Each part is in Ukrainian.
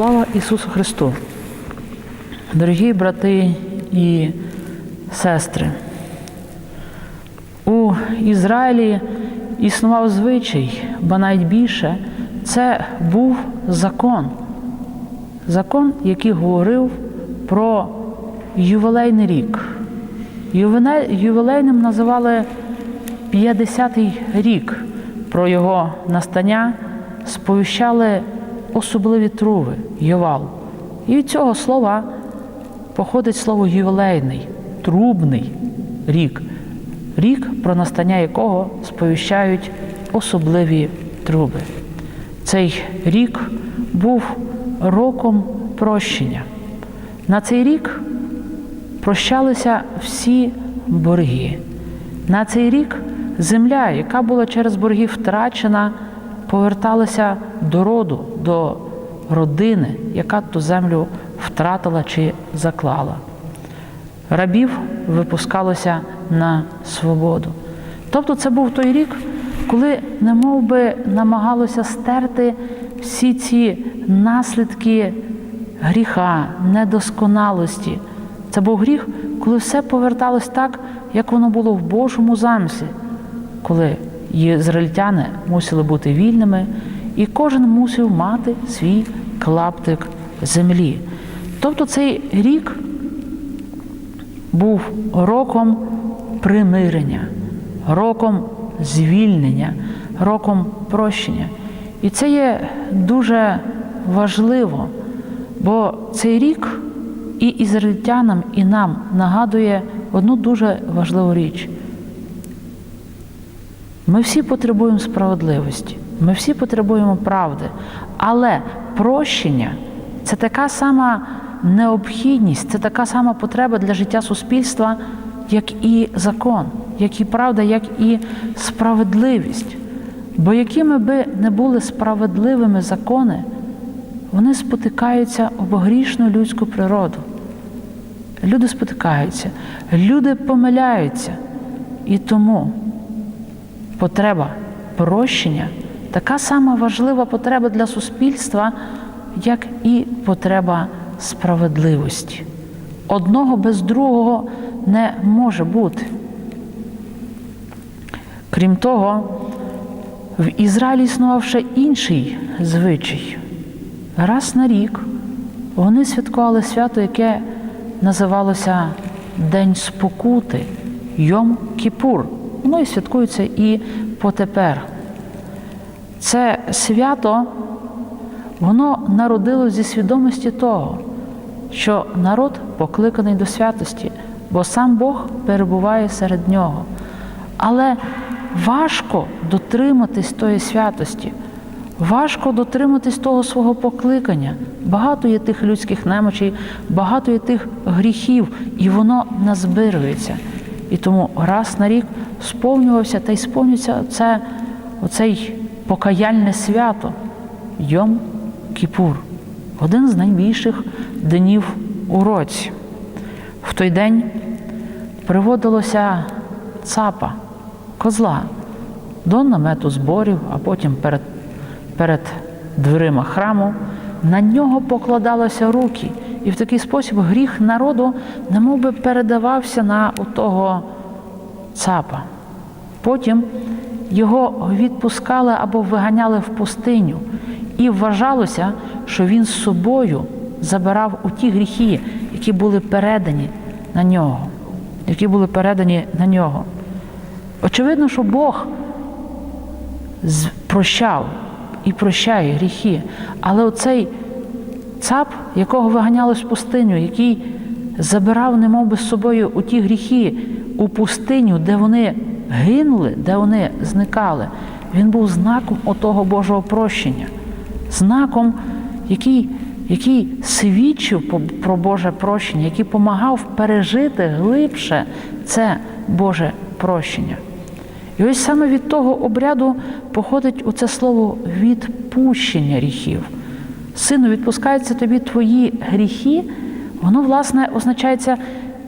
Слава Ісусу Христу! Дорогі брати і сестри, у Ізраїлі існував звичай, ба навіть більше, це був закон. Закон, який говорив про ювілейний рік. Ювілей- Ювілейним називали 50-й рік. Про його настання сповіщали особливі труви, ювал. І від цього слова походить слово ювілейний, трубний рік, рік, про настання якого сповіщають особливі труби. Цей рік був роком прощення. На цей рік прощалися всі борги. На цей рік земля, яка була через борги втрачена, поверталася до роду, до родини, яка ту землю втратила чи заклала. Рабів випускалося на свободу. Тобто це був той рік, коли немов би намагалося стерти всі ці наслідки гріха, недосконалості. Це був гріх, коли все поверталось так, як воно було в Божому замислі, коли ізраїльтяни мусили бути вільними, і кожен мусив мати свій клаптик землі. Тобто цей рік був роком примирення, роком звільнення, роком прощення. І це є дуже важливо, бо цей рік і ізраїльтянам, і нам нагадує одну дуже важливу річ. Ми всі потребуємо справедливості, ми всі потребуємо правди, але прощення це така сама необхідність, це така сама потреба для життя суспільства, як і закон, як і правда, як і справедливість. Бо якими би не були справедливими закони, вони спотикаються об грішну людську природу. Люди спотикаються, люди помиляються. І тому потреба прощення така сама важлива потреба для суспільства, як і потреба справедливості. Одного без другого не може бути. Крім того, в Ізраїлі існував ще інший звичай. Раз на рік вони святкували свято, яке називалося День спокути, Йом Кіпур. Воно і святкується і потепер. Це свято, воно народилось зі свідомості того, що народ покликаний до святості, бо сам Бог перебуває серед нього. Але важко дотриматись тої святості, важко дотриматись того свого покликання. Багато є тих людських немочей, багато є тих гріхів, і воно назбирується. І тому раз на рік сповнювався та й сповнюється це, оцей покаяльне свято Йом Кіпур, один з найбільших днів у році. В той день приводилося цапа, козла до намету зборів, а потім перед, перед дверима храму. На нього покладалися руки, і в такий спосіб гріх народу немов би передавався на того цапа. Потім його відпускали або виганяли в пустиню, і вважалося, що він з собою забирав у ті гріхи, які були передані на нього, які були передані на нього. Очевидно, що Бог прощав і прощає гріхи, але оцей цап, якого виганяли з пустиню, який забирав немов би з собою у ті гріхи у пустиню, де вони гинули, де вони зникали, він був знаком отого Божого прощення, знаком, який, який свідчив про Боже прощення, який допомагав пережити глибше це Боже прощення. І ось саме від того обряду походить оце слово відпущення гріхів. Сину, відпускаються тобі твої гріхи, воно, власне, означається,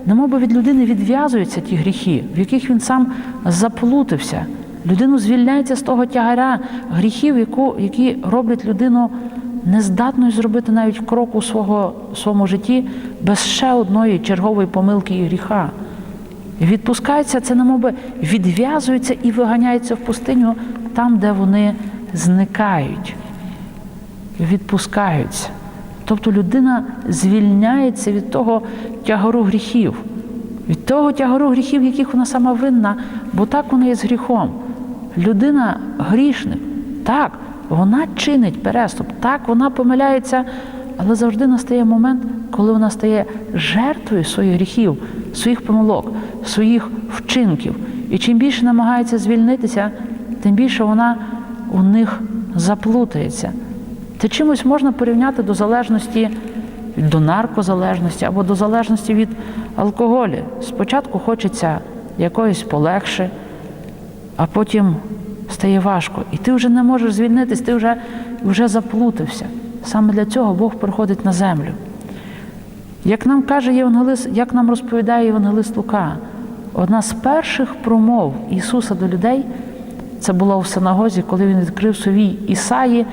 немовби від людини відв'язуються ті гріхи, в яких він сам заплутався. Людину звільняється з того тягаря гріхів, які роблять людину нездатною зробити навіть кроку у свого, своєму житті без ще одної чергової помилки і гріха. Відпускається, це немоби відв'язується і виганяється в пустиню там, де вони зникають, відпускаються. Тобто людина звільняється від того тягару гріхів, від того тягару гріхів, яких вона сама винна, бо так вона є з гріхом. Людина грішник, так, вона чинить переступ, так, вона помиляється, але завжди настає момент, коли вона стає жертвою своїх гріхів, своїх помилок, своїх вчинків. І чим більше намагається звільнитися, тим більше вона у них заплутається. Це чимось можна порівняти до залежності, до наркозалежності або до залежності від алкоголю. Спочатку хочеться якоїсь полегше, а потім стає важко. І ти вже не можеш звільнитись, ти вже, вже заплутався. Саме для цього Бог приходить на землю. Як нам каже Євангелист, як нам розповідає Євангелист Лука, одна з перших промов Ісуса до людей це було в синагозі, коли він відкрив совій Ісаї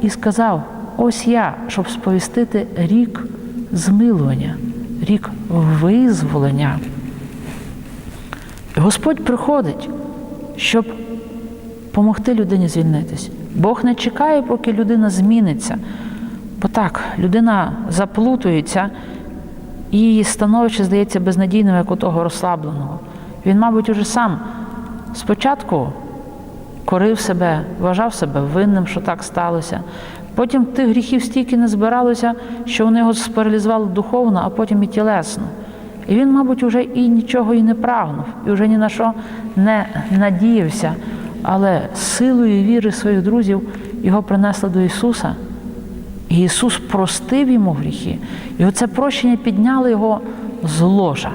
і сказав: Ось я, щоб сповістити рік змилування, рік визволення. Господь приходить, щоб допомогти людині звільнитись. Бог не чекає, поки людина зміниться. Бо так, людина заплутується, і її становище здається безнадійним, як у того розслабленого. Він, мабуть, уже сам спочатку корив себе, вважав себе винним, що так сталося. Потім тих гріхів стільки не збиралося, що вони його спаралізували духовно, а потім і тілесно. І він, мабуть, вже і нічого і не прагнув, і вже ні на що не надіявся. Але силою віри своїх друзів його принесли до Ісуса. І Ісус простив йому гріхи. І оце прощення підняло його з ложа.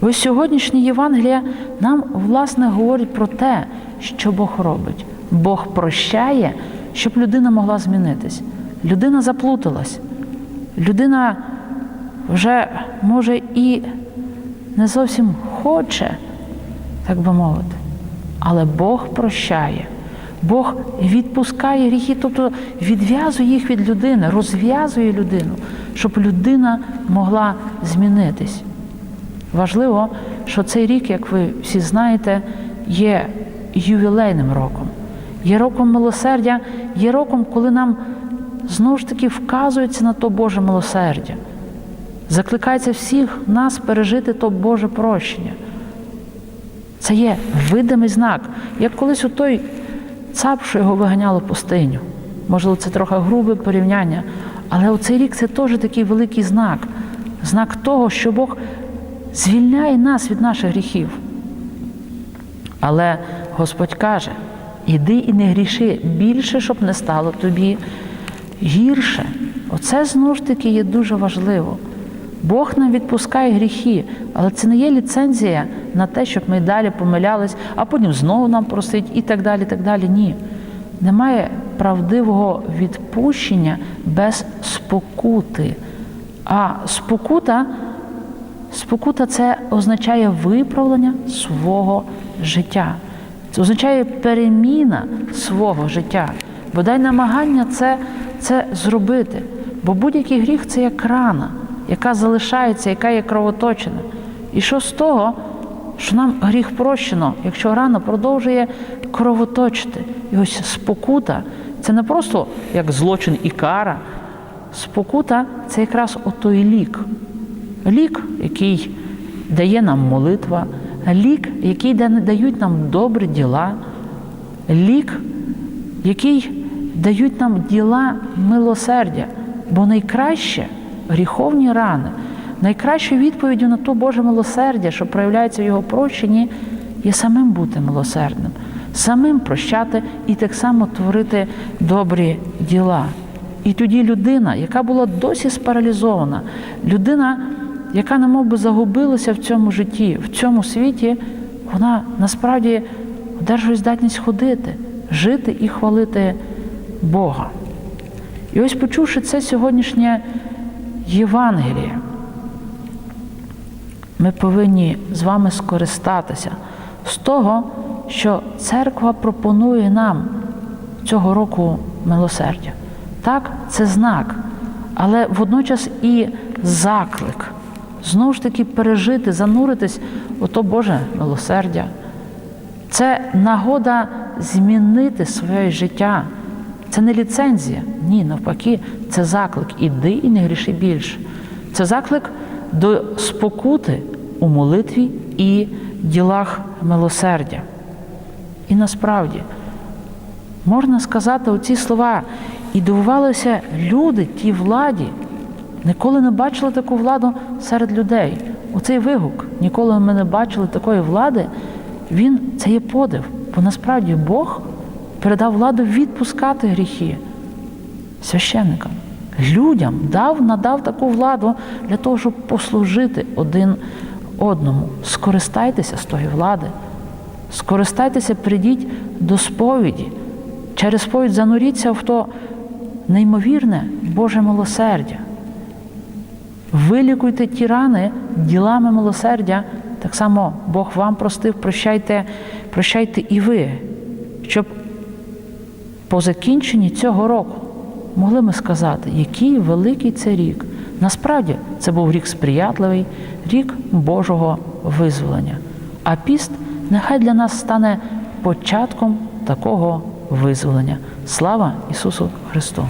Ось сьогоднішнє Євангеліє нам, власне, говорить про те, що Бог робить. Бог прощає, щоб людина могла змінитись. Людина заплуталась. Людина вже, може, і не зовсім хоче, так би мовити. Але Бог прощає. Бог відпускає гріхи, тобто відв'язує їх від людини, розв'язує людину, щоб людина могла змінитись. Важливо, що цей рік, як ви всі знаєте, є ювілейним роком, є роком милосердя, є роком, коли нам знову ж таки вказується на то Боже милосердя. Закликається всіх нас пережити то Боже прощення. Це є видимий знак. Як колись у той цап, що його виганяло пустиню. Можливо, це трохи грубе порівняння, але оцей рік це теж такий великий знак, знак того, що Бог звільняє нас від наших гріхів. Але Господь каже: іди і не гріши більше, щоб не стало тобі гірше. Оце знову ж таки є дуже важливо. Бог нам відпускає гріхи, але це не є ліцензія на те, щоб ми далі помилялись, а потім знову нам просить і так далі. так далі. Ні. Немає правдивого відпущення без спокути. А спокута, спокута це означає виправлення свого життя. Це означає переміна свого життя. Бодай намагання це, це зробити. Бо будь-який гріх це як рана яка залишається, яка є кровоточена. І що з того, що нам гріх прощено, якщо рана продовжує кровоточити? І ось спокута це не просто як злочин і кара. Спокута це якраз отой лік. Лік, який дає нам молитва, лік, який дають нам добрі діла, лік, який дають нам діла милосердя, бо найкраще гріховні рани. Найкращою відповіддю на то Боже милосердя, що проявляється в його прощенні, є самим бути милосердним, самим прощати і так само творити добрі діла. І тоді людина, яка була досі спаралізована, людина, яка немов би загубилася в цьому житті, в цьому світі, вона насправді одержує здатність ходити, жити і хвалити Бога. І ось почувши це сьогоднішнє Євангелія. Ми повинні з вами скористатися з того, що церква пропонує нам цього року милосердя. Так, це знак, але водночас і заклик. Знову ж таки пережити, зануритись у то Боже милосердя. Це нагода змінити своє життя. Це не ліцензія. Ні, навпаки, це заклик. Іди і не гріши більше. Це заклик до спокути у молитві і ділах милосердя. І насправді можна сказати оці слова, і дивувалися люди тій владі, ніколи не бачили таку владу серед людей. Оцей вигук, ніколи ми не бачили такої влади, він це є подив. Бо насправді Бог передав владу відпускати гріхи священникам, людям дав, надав таку владу для того, щоб послужити один одному. Скористайтеся з тої влади, скористайтеся, прийдіть до сповіді. Через сповідь зануріться в то неймовірне Боже милосердя. Вилікуйте ті рани ділами милосердя. Так само Бог вам простив, прощайте, прощайте і ви, щоб по закінченні цього року могли ми сказати, який великий це рік. Насправді це був рік сприятливий, рік Божого визволення. А піст нехай для нас стане початком такого визволення. Слава Ісусу Христу!